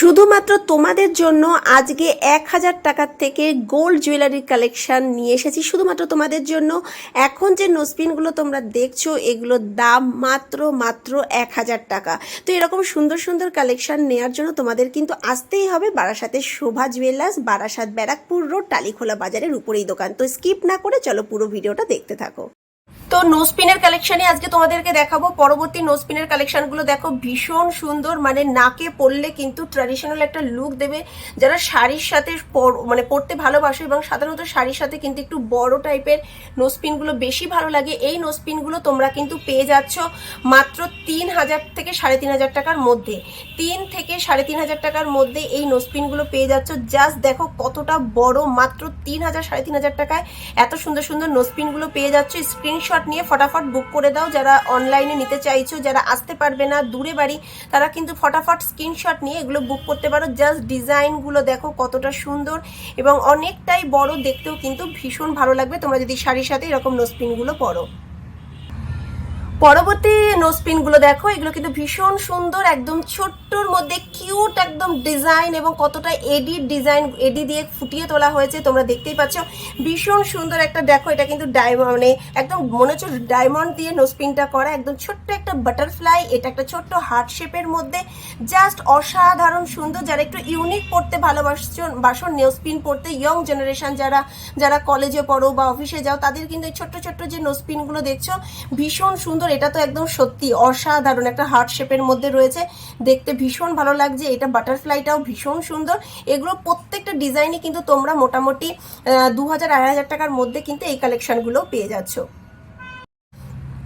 শুধুমাত্র তোমাদের জন্য আজকে এক হাজার টাকার থেকে গোল্ড জুয়েলারির কালেকশান নিয়ে এসেছি। শুধুমাত্র তোমাদের জন্য। এখন যে নোসপিনগুলো তোমরা দেখছ এগুলোর দাম মাত্র মাত্র এক হাজার টাকা। তো এরকম সুন্দর সুন্দর কালেকশান নেওয়ার জন্য তোমাদের কিন্তু আসতেই হবে বারাসাতের শোভা জুয়েলার্স বারাসাত ব্যারাকপুর রোড টালিখোলা বাজারের উপরেই দোকান। তো স্কিপ না করে চলো পুরো ভিডিওটা দেখতে থাকো। তো নোসপিনের কালেকশনে আজকে তোমাদেরকে দেখাবো। পরবর্তী নোসপিনের কালেকশনগুলো দেখো, ভীষণ সুন্দর মানে নাকে পরলে কিন্তু ট্র্যাডিশনাল একটা লুক দেবে। যারা শাড়ির সাথে মানে পরতে ভালোবাসো এবং সাধারণত শাড়ির সাথে কিন্তু একটু বড় টাইপের নোসপিনগুলো বেশি ভালো লাগে, এই নোসপিনগুলো তোমরা কিন্তু পেয়ে যাচ্ছ মাত্র তিন হাজার থেকে সাড়ে তিন হাজার টাকার মধ্যে। তিন থেকে সাড়ে তিন হাজার টাকার মধ্যে এই নোসপিনগুলো পেয়ে যাচ্ছ। জাস্ট দেখো কতটা বড়, মাত্র তিন হাজার, সাড়ে তিন হাজার টাকায় এত সুন্দর সুন্দর নোসপিনগুলো পেয়ে যাচ্ছ। স্ক্রিনশট নিয়ে ফটাফট বুক করে দাও। যারা অনলাইনে নিতে চাইছো, যারা আসতে পারবে না, দূরে বাড়ি, তারা কিন্তু ফটাফট স্ক্রিনশট নিয়ে এগুলো বুক করতে পারো। জাস্ট ডিজাইনগুলো দেখো কতটা সুন্দর এবং অনেকটাই বড় দেখতেও কিন্তু ভীষণ ভালো লাগবে। তোমরা যদি শাড়ির সাথে এরকম নোসপিনগুলো পরো। পরবর্তী নোসপিনগুলো দেখো, এগুলো কিন্তু ভীষণ সুন্দর, একদম ছোট্টর মধ্যে কিউট একদম ডিজাইন এবং কতটা এডি ডিজাইন এডি দিয়ে ফুটিয়ে তোলা হয়েছে, তোমরা দেখতেই পাচ্ছ। ভীষণ সুন্দর একটা, দেখো এটা কিন্তু মানে একদম মনে হচ্ছে ডায়মন্ড দিয়ে নোসপিনটা করা, একদম ছোট্ট একটা বাটারফ্লাই এটা একটা ছোট্ট হার্ট শেপের মধ্যে জাস্ট অসাধারণ সুন্দর, যারা একটু ইউনিক পড়তে ভালোবাসছো বাসন নোসপিন পড়তে ইয়ং জেনারেশন যারা যারা কলেজে পড়ো বা অফিসে যাও, তাদের কিন্তু এই ছোট্ট ছোট্ট যে নোসপিনগুলো দেখছ, ভীষণ সুন্দর এটা তো একদম সত্যি অসাধারণ। একটা হার্ট শেপের মধ্যে রয়েছে। দেখতে ভীষণ ভালো লাগছে। এটা বাটারফ্লাইটাও ভীষণ সুন্দর। এগুলো প্রত্যেকটা ডিজাইনই কিন্তু তোমরা মোটামুটি দু হাজার আড়াই হাজার টাকার মধ্যে কিন্তু এই কালেকশনগুলো পেয়ে যাচ্ছ।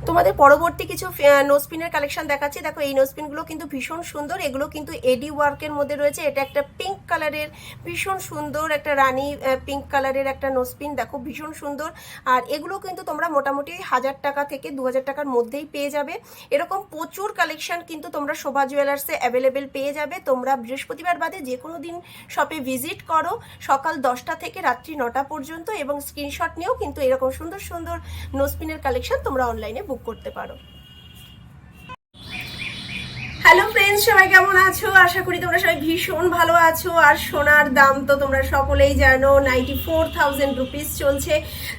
তোমাদের পরবর্তী কিছু নোসপিনের কালেকশন দেখাচ্ছি। দেখো, এই নোসপিনগুলো কিন্তু ভীষণ সুন্দর। এগুলো কিন্তু এডি ওয়ার্কের মধ্যে রয়েছে। এটা একটা পিঙ্ক কালারের ভীষণ সুন্দর একটা রানী পিঙ্ক কালারের একটা নোসপিন দেখো, ভীষণ সুন্দর। আর এগুলো কিন্তু তোমরা মোটামুটি হাজার টাকা থেকে দু হাজার টাকার মধ্যেই পেয়ে যাবে। এরকম প্রচুর কালেকশন কিন্তু তোমরা শোভা জুয়েলার্সে অ্যাভেলেবেল পেয়ে যাবে। তোমরা বৃহস্পতিবার বাদে যে কোনো দিন শপে ভিজিট করো। সকাল দশটা থেকে রাত্রি নটা পর্যন্ত এবং স্ক্রিনশট নিয়েও কিন্তু এরকম সুন্দর সুন্দর নোসপিনের কালেকশন তোমরা অনলাইনে বুক করতে পারো। ফ্রেন্ডস সবাই কেমন আছো? আশা করি তোমরা সবাই ভীষণ ভালো আছো। আর সোনার দাম তো তোমরা সকলেই জানো নাইনটি ফোর থাউজেন্ড রুপিস চলছে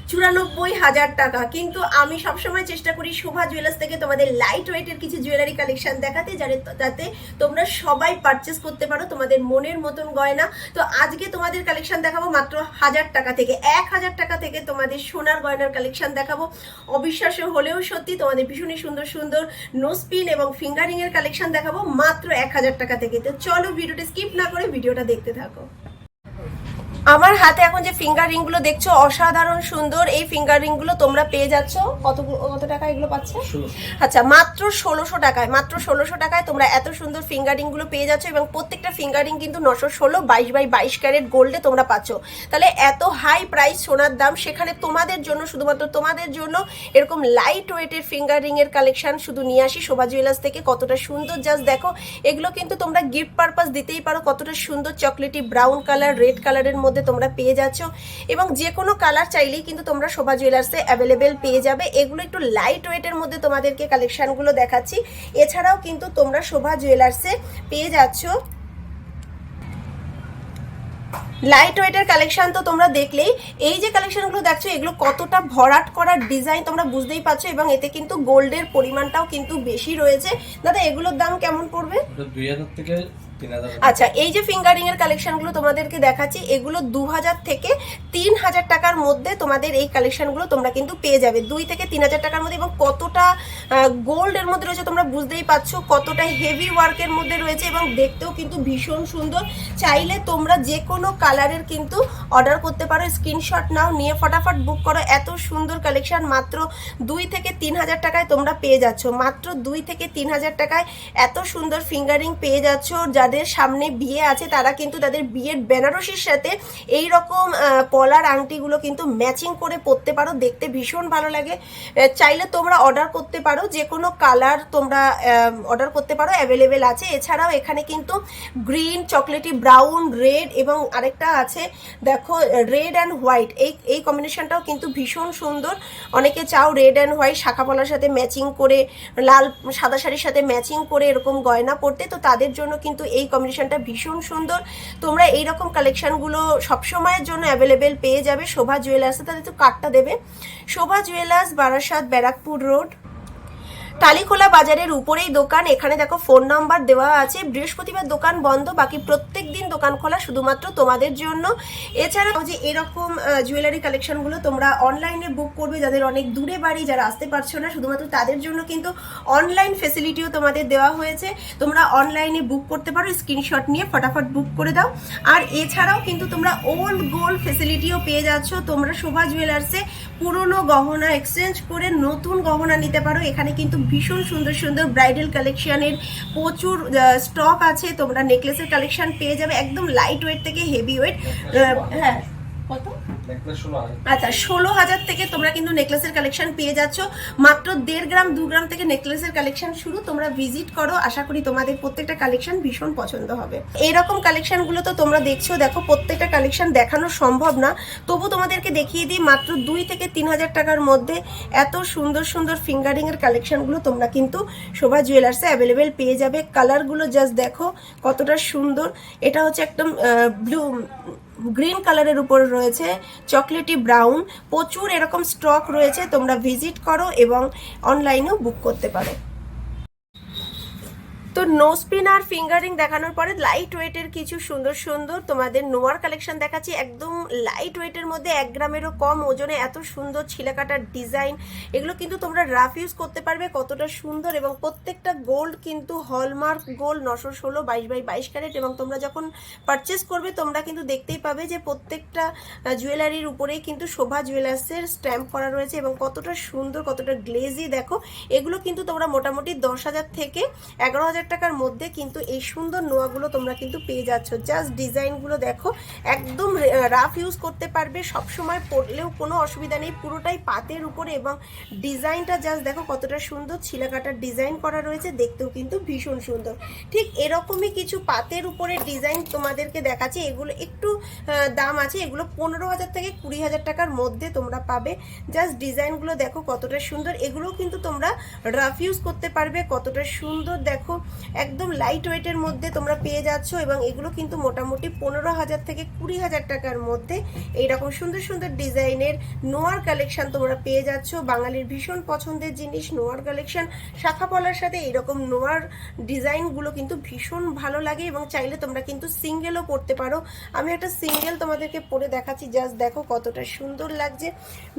চুরানব্বই হাজার টাকা। কিন্তু আমি সবসময় চেষ্টা করি শোভা জুয়েলার্স থেকে তোমাদের লাইট ওয়েটের কিছু জুয়েলারি কালেকশন দেখাতে যাতে যাতে তোমরা সবাই পারচেস করতে পারো তোমাদের মনের মতন গয়না। তো আজকে তোমাদের কালেকশন দেখাবো মাত্র হাজার টাকা থেকে। এক হাজার টাকা থেকে তোমাদের সোনার গয়নার কালেকশন দেখাবো। অবিশ্বাস্য হলেও সত্যি তোমাদের ভীষণই সুন্দর সুন্দর নোসপিন এবং ফিঙ্গারিং এর কালেকশন দেখাবো। মাত্র এক হাজার টাকা থেকে। তো চলো ভিডিওটা স্কিপ না করে ভিডিওটা দেখতে থাকো। আমার হাতে এখন যে ফিঙ্গার রিংগুলো দেখছ অসাধারণ সুন্দর। এই ফিঙ্গার রিংগুলো তোমরা পেয়ে যাচ্ছ। কত কত টাকা এগুলো পাচ্ছ? আচ্ছা মাত্র ষোলোশো টাকায় মাত্র ষোলোশো টাকায় তোমরা এত সুন্দর ফিঙ্গারিংগুলো পেয়ে যাচ্ছ এবং প্রত্যেকটা ফিঙ্গারিং কিন্তু নশো ষোলো বাইশ বাই বাইশ ক্যারেট গোল্ডে তোমরা পাচ্ছ। তাহলে এত হাই প্রাইস সোনার দাম সেখানে তোমাদের জন্য শুধুমাত্র তোমাদের জন্য এরকম লাইট ওয়েটের ফিঙ্গারিং এর কালেকশন শুধু নিয়ে আসি। শোভা জুয়েলার্স থেকে কতটা সুন্দর জাস্ট দেখো। এগুলো কিন্তু তোমরা গিফট পারপাস দিতেই পারো কতটা সুন্দর চকলেটি ব্রাউন কালার রেড কালারের মধ্যে তোমরা পেয়ে যাচ্ছ। এবং যে কোনো কালার চাইলেই কিন্তু তোমরা শোভা জুয়েলার্সে অ্যাভেলেবেল পেয়ে যাবে। এগুলো একটু লাইট ওয়েটের মধ্যে তোমাদেরকে কালেকশনগুলো দেখাচ্ছি। এছাড়াও কিন্তু তোমরা শোভা জুয়েলার্সে পেয়ে যাচ্ছ। লাইট ওয়েটের কালেকশন তো তোমরা দেখলেই। এই যে কালেকশনগুলো দেখছ, এগুলো কতটা ভরাট করার ডিজাইন তোমরা বুঝতেই পারছ, এবং এতে কিন্তু গোল্ডের পরিমাণটাও কিন্তু বেশি রয়েছে। দাদা, এগুলোর দাম কেমন পড়বে? দুই হাজার থেকে আচ্ছা এই যে ফিঙ্গারিং এর কালেকশনগুলো তোমাদেরকে দেখাচ্ছি এগুলো দু হাজার থেকে মধ্যে তোমাদের এই কালেকশনগুলো তোমরা কিন্তু পেয়ে যাবে। দুই থেকে তিন হাজার টাকার মধ্যে এবং কতটা গোল্ড এর মধ্যে রয়েছে তোমরা বুঝতেই পারছ, কতটা হেভি ওয়ার্কের মধ্যে রয়েছে এবং দেখতেও কিন্তু ভীষণ সুন্দর। চাইলে তোমরা যে কোনো কালারের কিন্তু অর্ডার করতে পারো। স্ক্রিনশট নাও, নিয়ে ফটাফট বুক করো। এত সুন্দর কালেকশন মাত্র দুই থেকে তিন হাজার টাকায় তোমরা পেয়ে যাচ্ছ। মাত্র দুই থেকে তিন হাজার টাকায় এত সুন্দর ফিঙ্গারিং পেয়ে যাচ্ছ। যাদের সামনে বিয়ে আছে, তারা কিন্তু তাদের বিয়ের বেনারসির সাথে এই রকম পলার আংটিগুলো কিন্তু ম্যাচিং করে পরতে পারো, দেখতে ভীষণ ভালো লাগে। চাইলে তোমরা অর্ডার করতে পারো, যে কোনো কালার তোমরা অর্ডার করতে পারো অ্যাভেলেবেল আছে। এছাড়াও এখানে কিন্তু গ্রিন চকলেটি ব্রাউন রেড এবং আরেকটা আছে, দেখো রেড অ্যান্ড হোয়াইট এই এই কম্বিনেশনটাও কিন্তু ভীষণ সুন্দর। অনেকে চাও রেড অ্যান্ড হোয়াইট শাখা পলার সাথে ম্যাচিং করে, লাল, সাদা শাড়ির সাথে ম্যাচিং করে এরকম গয়না পরতে, তো তাদের জন্য কিন্তু এই কম্বিনেশনটা ভীষণ সুন্দর। তোমরা এই রকম কালেকশনগুলো সবসময়ের জন্য অ্যাভেলেবেল পেয়ে যাবে, শোভা জুয়েলার্সে তাদের তো কার্ডটা দেবে। শোভা জুয়েলার্স বারাসাত ব্যারাকপুর রোড টালিখোলা বাজারের উপরেই দোকান। এখানে দেখো ফোন নাম্বার দেওয়া আছে। বৃহস্পতিবার দোকান বন্ধ। বাকি প্রত্যেক দিন দোকান খোলা শুধুমাত্র তোমাদের জন্য। এছাড়াও যে এরকম জুয়েলারি কালেকশনগুলো তোমরা অনলাইনে বুক করবে, যাদের অনেক দূরে বাড়ি, যারা আসতে পারছ না, শুধুমাত্র তাদের জন্য কিন্তু অনলাইন ফেসিলিটিও তোমাদের দেওয়া হয়েছে। তোমরা অনলাইনে বুক করতে পারো। স্ক্রিনশট নিয়ে ফটাফট বুক করে দাও। আর এছাড়াও কিন্তু তোমরা ওল্ড গোল্ড ফেসিলিটিও পেয়ে যাচ্ছ। তোমরা শোভা জুয়েলার্সে পুরনো গহনা এক্সচেঞ্জ করে নতুন গহনা নিতে পারো। এখানে কিন্তু ভীষণ সুন্দর সুন্দর ব্রাইডাল কালেকশনের প্রচুর স্টক আছে। তোমরা নেকলেসের কালেকশন পেয়ে যাবে। একদম লাইট ওয়েট থেকে হেভি ওয়েট হ্যাঁ। কত? আচ্ছা ষোলো হাজার থেকে তোমরা কিন্তু নেকলেসের কালেকশন পেয়ে যাচ্ছ। মাত্র দেড় গ্রাম, দু গ্রাম থেকে নেকলেসের কালেকশন শুরু। তোমরা ভিজিট করো। আশা করি তোমাদের প্রত্যেকটা কালেকশন ভীষণ পছন্দ হবে। এরকম কালেকশনগুলো তো তোমরা দেখছ, দেখো, প্রত্যেকটা কালেকশন দেখানো সম্ভব না। তবু তোমাদেরকে দেখিয়ে দিই, মাত্র দুই থেকে তিন হাজার টাকার মধ্যে এত সুন্দর সুন্দর ফিঙ্গারিং এর কালেকশনগুলো তোমরা কিন্তু শোভা জুয়েলার্সে অ্যাভেলেবেল পেয়ে যাবে। কালারগুলো জাস্ট দেখো কতটা সুন্দর। এটা হচ্ছে একদম ব্লু গ্রিন কালারের উপর রয়েছে চকলেটি ব্রাউন। প্রচুর এরকম স্টক রয়েছে, তোমরা ভিজিট করো এবং অনলাইনেও বুক করতে পারো। তো নো স্পিন আর ফিঙ্গারিং দেখানোর পরে লাইট ওয়েটের কিছু সুন্দর সুন্দর তোমাদের নোয়ার কালেকশন দেখাচ্ছি। একদম লাইট ওয়েটের মধ্যে এক গ্রামেরও কম ওজনে এত সুন্দর ছিলাকাটার ডিজাইন এগুলো কিন্তু তোমরা রাফ ইউজ করতে পারবে, কতটা সুন্দর এবং প্রত্যেকটা গোল্ড কিন্তু হলমার্ক গোল্ড নশো ষোলো বাইশ বাই বাইশ ক্যারেট এবং তোমরা যখন পারচেস করবে, তোমরা কিন্তু দেখতেই পাবে যে প্রত্যেকটা জুয়েলারির উপরেই কিন্তু শোভা জুয়েলার্সের স্ট্যাম্প করা রয়েছে এবং কতটা সুন্দর, কতটা গ্লেজি দেখো। এগুলো কিন্তু তোমরা মোটামুটি দশ হাজার থেকে এগারো হাজার টাকার মধ্যে কিন্তু এই সুন্দর নোয়াগুলো তোমরা কিন্তু পেয়ে যাচ্ছ। জাস্ট ডিজাইনগুলো দেখো, একদম রাফ ইউজ করতে পারবে, সবসময় পরলেও কোনো অসুবিধা নেই, পুরোটাই পাতের উপরে এবং ডিজাইনটা জাস্ট দেখো কতটা সুন্দর, ছিলাকাটার ডিজাইন করা রয়েছে, দেখতেও কিন্তু ভীষণ সুন্দর। ঠিক এরকমই কিছু পাতের উপরে ডিজাইন তোমাদেরকে দেখাচ্ছি, এগুলো একটু দাম আছে, এগুলো পনেরো হাজার থেকে কুড়ি হাজার টাকার মধ্যে তোমরা পাবে। জাস্ট ডিজাইনগুলো দেখো কতটা সুন্দর, এগুলোও কিন্তু তোমরা রাফ ইউজ করতে পারবে, কতটা সুন্দর দেখো। একদম লাইট ওয়েটের মধ্যে তোমরা পেয়ে যাচ্ছ এবং এগুলো কিন্তু মোটামুটি পনেরো হাজার থেকে কুড়ি হাজার টাকার মধ্যে এইরকম সুন্দর সুন্দর ডিজাইনের নোয়ার কালেকশন তোমরা পেয়ে যাচ্ছ। বাঙালির ভীষণ পছন্দের জিনিস নোয়ার কালেকশন শাখা পলার সাথে এইরকম নোয়ার ডিজাইনগুলো কিন্তু ভীষণ ভালো লাগে এবং চাইলে তোমরা কিন্তু সিঙ্গেলও পড়তে পারো। আমি একটা সিঙ্গেল তোমাদেরকে পরে দেখাচ্ছি জাস্ট দেখো কতটা সুন্দর লাগছে।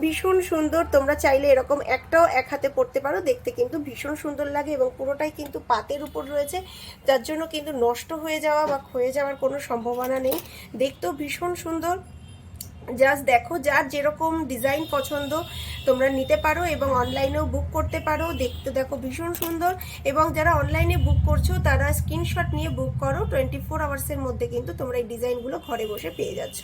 ভীষণ সুন্দর, তোমরা চাইলে এরকম একটাও এক হাতে পড়তে পারো, দেখতে কিন্তু ভীষণ সুন্দর লাগে এবং পুরোটাই কিন্তু পাতের উপর রয়েছে, যার জন্য কিন্তু নষ্ট হয়ে যাওয়া বা ক্ষয়ে যাওয়ার কোনো সম্ভাবনা নেই। দেখতেও ভীষণ সুন্দর। জাস্ট দেখো, যার যেরকম ডিজাইন পছন্দ, তোমরা নিতে পারো এবং অনলাইনেও বুক করতে পারো। দেখতে দেখো, ভীষণ সুন্দর। এবং যারা অনলাইনে বুক করছ, তারা স্ক্রিনশট নিয়ে বুক করো। টোয়েন্টি ফোর আওয়ার্সের মধ্যে কিন্তু তোমরা এই ডিজাইনগুলো ঘরে বসে পেয়ে যাচ্ছ।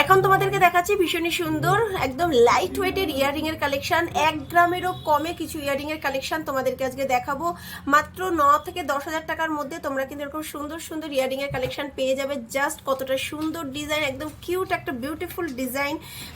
এখন তোমাদেরকে দেখাচ্ছি ভীষণই সুন্দর, একদম লাইট ওয়েটের ইয়ারিং এর কালেকশন এক গ্রামেরও কমে কিছু ইয়ারিং এর কালেকশন তোমাদেরকে আজকে দেখাবো। মাত্র ন থেকে দশ হাজার টাকার মধ্যে তোমরা কিন্তু এরকম সুন্দর সুন্দর ইয়ারিং এর কালেকশন পেয়ে যাবে। জাস্ট কতটা সুন্দর ডিজাইন একদম কিউট একটা বিউটিফুল ডিজাইন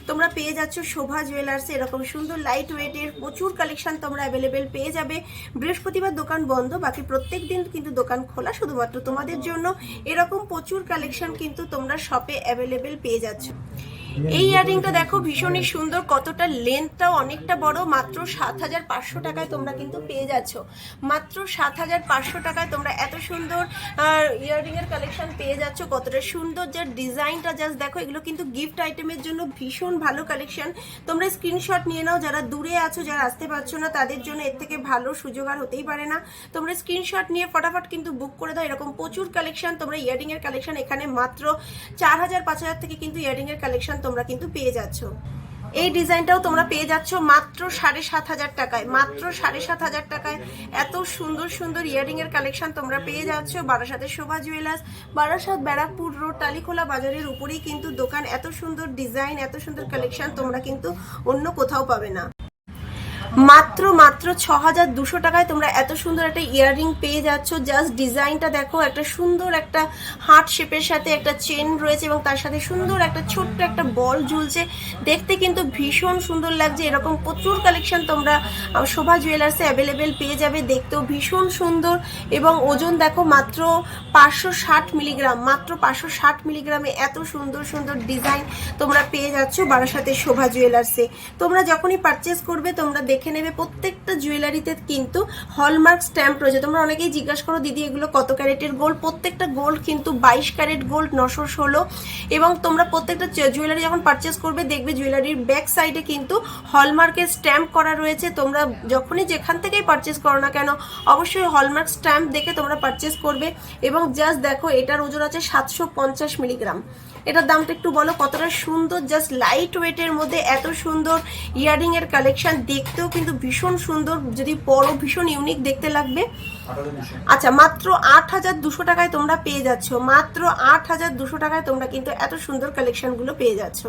তোমরা পেয়ে যাচ্ছ শোভা জুয়েলার্সে এরকম সুন্দর লাইট ওয়েটের প্রচুর কালেকশন তোমরা অ্যাভেলেবেল পেয়ে যাবে। বৃহস্পতিবার দোকান বন্ধ, বাকি প্রত্যেক দিন কিন্তু দোকান খোলা শুধুমাত্র তোমাদের জন্য। এরকম প্রচুর কালেকশন কিন্তু তোমরা শপে অ্যাভেলেবেল পেয়ে যাচ্ছ। much. এই ইয়ারিংটা দেখো ভীষণই সুন্দর, কতটা লেন্থটাও অনেকটা বড়, মাত্র সাত হাজার পাঁচশো টাকায় তোমরা কিন্তু পেয়ে যাচ্ছ। মাত্র সাত হাজার পাঁচশো টাকায় তোমরা এত সুন্দর ইয়ারিং এর কালেকশন পেয়ে যাচ্ছ, কতটা সুন্দর যার ডিজাইনটা জাস্ট দেখো, এগুলো কিন্তু গিফট আইটেমের জন্য ভীষণ ভালো কালেকশন তোমরা স্ক্রিনশট নিয়ে নাও, যারা দূরে আছো, যারা আসতে পারছ না, তাদের জন্য এর থেকে ভালো সুযোগ আর হতেই পারে না। তোমরা স্ক্রিনশট নিয়ে ফটাফট কিন্তু বুক করে দাও, এরকম প্রচুর কালেকশন তোমরা ইয়ারিং এর কালেকশন এখানে মাত্র চার হাজার পাঁচ হাজার থেকে কিন্তু ইয়ারিং এর কালেকশন তোমরা কিন্তু পেয়ে যাচ্ছ। এই ডিজাইনটাও তোমরা পেয়ে যাচ্ছ মাত্র সাড়ে সাত হাজার টাকায়। মাত্র সাড়ে সাত হাজার টাকায়। এত সুন্দর সুন্দর ইয়ারিং এর কালেকশন তোমরা পেয়ে যাচ্ছ। বারাসাতের শোভা জুয়েলার্স, বারাসাত, ব্যারাকপুর রোড, টালিখোলা বাজারের উপরেই কিন্তু দোকান। এত সুন্দর ডিজাইন, এত সুন্দর কালেকশন তোমরা কিন্তু অন্য কোথাও পাবে না। মাত্র মাত্র ছ হাজার দুশো টাকায় তোমরা এত সুন্দর একটা ইয়াররিং পেয়ে যাচ্ছ। জাস্ট ডিজাইনটা দেখো, একটা সুন্দর একটা হার্ট শেপের সাথে একটা চেন রয়েছে এবং তার সাথে সুন্দর একটা ছোট্ট একটা বল ঝুলছে। দেখতে কিন্তু ভীষণ সুন্দর লাগছে। এরকম প্রচুর কালেকশন তোমরা শোভা জুয়েলার্সে অ্যাভেলেবেল পেয়ে যাবে। দেখতেও ভীষণ সুন্দর এবং ওজন দেখো মাত্র পাঁচশো ষাট মিলিগ্রাম মাত্র পাঁচশো ষাট মিলিগ্রামে এত সুন্দর সুন্দর ডিজাইন তোমরা পেয়ে যাচ্ছ বারাসাতে শোভা জুয়েলার্সে তোমরা যখনই পারচেস করবে, তোমরা দেখে নেবে। প্রত্যেকটা জুয়েলারিতে কিন্তু হলমার্ক স্ট্যাম্প রয়েছে। তোমরা অনেকেই জিজ্ঞাসা করো, দিদি, এগুলো কত ক্যারেটের গোল্ড প্রত্যেকটা গোল্ড কিন্তু বাইশ ক্যারেট গোল্ড নশো ষোলো। এবং তোমরা প্রত্যেকটা জুয়েলারি যখন পারচেস করবে, দেখবে জুয়েলারির ব্যাক সাইডে কিন্তু হলমার্কের স্ট্যাম্প করা রয়েছে। তোমরা যখনই যেখান থেকেই পারচেস করো না কেন, অবশ্যই হলমার্ক স্ট্যাম্প দেখে তোমরা পারচেস করবে। এবং জাস্ট দেখো, এটার ওজন আছে সাতশো পঞ্চাশ মিলিগ্রাম। এটার দামটা একটু বলো, কতটা সুন্দর জাস্ট লাইট ওয়েটের মধ্যে এত সুন্দর ইয়ারিং এর কালেকশন দেখতেও কিন্তু ভীষণ সুন্দর, যদি পরো ভীষণ ইউনিক দেখতে লাগবে। আচ্ছা মাত্র আট হাজার দুশো টাকায় তোমরা পেয়ে যাচ্ছ, মাত্র আট হাজার দুশো টাকায় তোমরা কিন্তু এত সুন্দর কালেকশনগুলো পেয়ে যাচ্ছ।